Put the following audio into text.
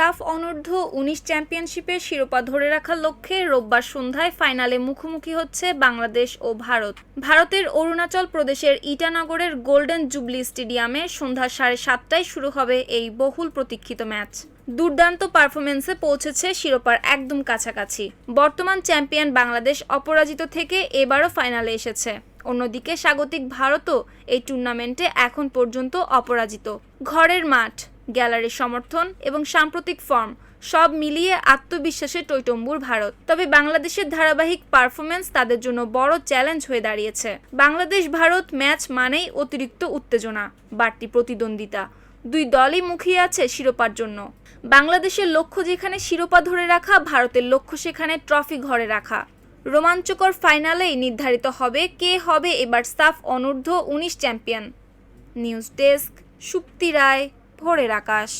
সাফ অনূর্ধ্ব উনিশ চ্যাম্পিয়নশিপের শিরোপা ধরে রাখার লক্ষ্যে রোববার সন্ধ্যায় ফাইনালে মুখোমুখি হচ্ছে বাংলাদেশ ও ভারত। ভারতের অরুণাচল প্রদেশের ইটানগরের গোল্ডেন জুবলি স্টেডিয়ামে সন্ধ্যা সাড়ে সাতটায় শুরু হবে এই বহুল প্রতীক্ষিত ম্যাচ। দুর্দান্ত পারফরমেন্সে পৌঁছেছে শিরোপার একদম কাছাকাছি। বর্তমান চ্যাম্পিয়ন বাংলাদেশ অপরাজিত থেকে এবারও ফাইনালে এসেছে। অন্যদিকে স্বাগতিক ভারতও এই টুর্নামেন্টে এখন পর্যন্ত অপরাজিত। ঘরের মাঠ। গ্যালারির সমর্থন এবং সাম্প্রতিক ফর্ম, সব মিলিয়ে আত্মবিশ্বাসে টৈটম্বুর ভারত। তবে বাংলাদেশের ধারাবাহিক পারফরমেন্স তাদের জন্য বড় চ্যালেঞ্জ হয়ে দাঁড়িয়েছে। বাংলাদেশ ভারত ম্যাচ মানেই অতিরিক্ত উত্তেজনা, বাড়তি প্রতিদ্বন্দ্বিতা, দুই দলই মুখিয়ে আছে শিরোপার জন্য। বাংলাদেশের লক্ষ্য যেখানে শিরোপা ধরে রাখা, ভারতের লক্ষ্য সেখানে ট্রফি ঘরে রাখা। রোমাঞ্চকর ফাইনালেই নির্ধারিত হবে কে হবে এবার সাফ অনূর্ধ্ব উনিশ champion. News desk, Supti Roy. ভোরের আকাশ।